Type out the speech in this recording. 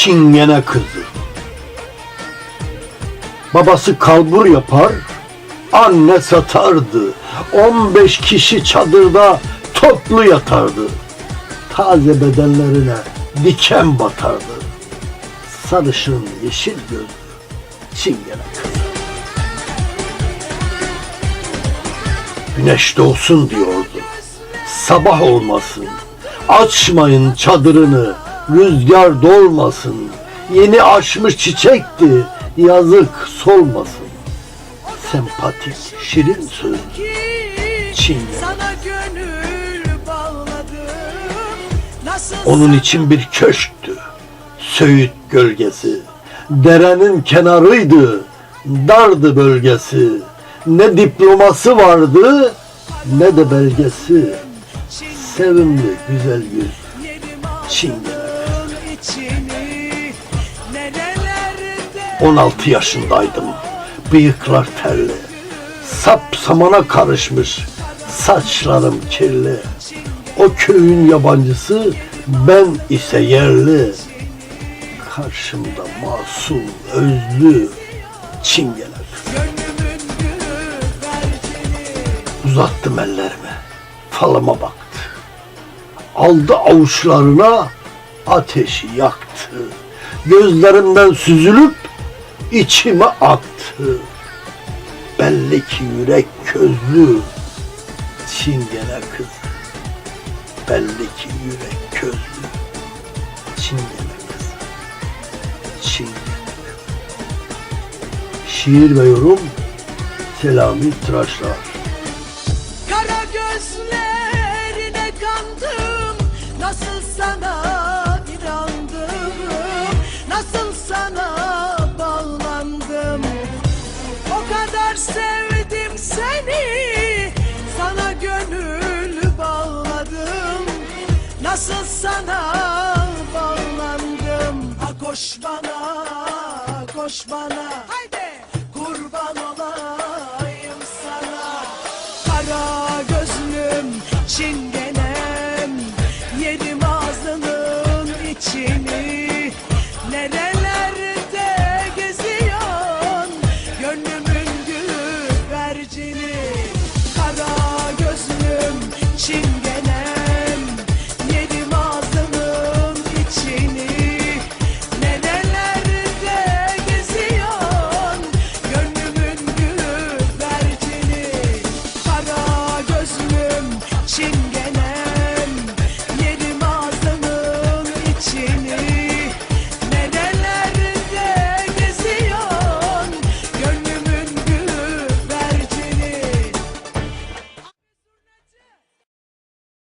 Çingene kızı. Babası kalbur yapar, anne satardı. 15 kişi çadırda toplu yatardı. Taze bedenlerine diken batardı. Sarışın yeşil gözlü çingene kızı. Güneş doğsun diyordu. Sabah olmasın. Açmayın çadırını. Rüzgar dolmasın. Yeni açmış çiçekti. Yazık solmasın. Sempatik, şirin Nasıl Onun için bir köşktü. Söğüt gölgesi. Derenin kenarıydı. Dardı bölgesi. Ne diploması vardı ne de belgesi. Sevimli güzel yüz. Çingene. Aldın içini Nerelerde 16 yaşındaydım. Bıyıklar telli. Sap samana karışmış. Saçlarım kirli. O köyün yabancısı ben ise yerli. Karşımda masum, özlü güvercini Uzattım ellerimi. Falıma baktı. Aldı avuçlarına ateşi yaktı. Gözlerimden süzülüp içime aktı. Belli ki yürek közlü çingene kız. Belli ki yürek közlü çingene kız. Çingene. Şiir ve yorum Selami Tıraşlar. Kara gözlerine kandım Nasıl sana koş bana koş bana. Haydi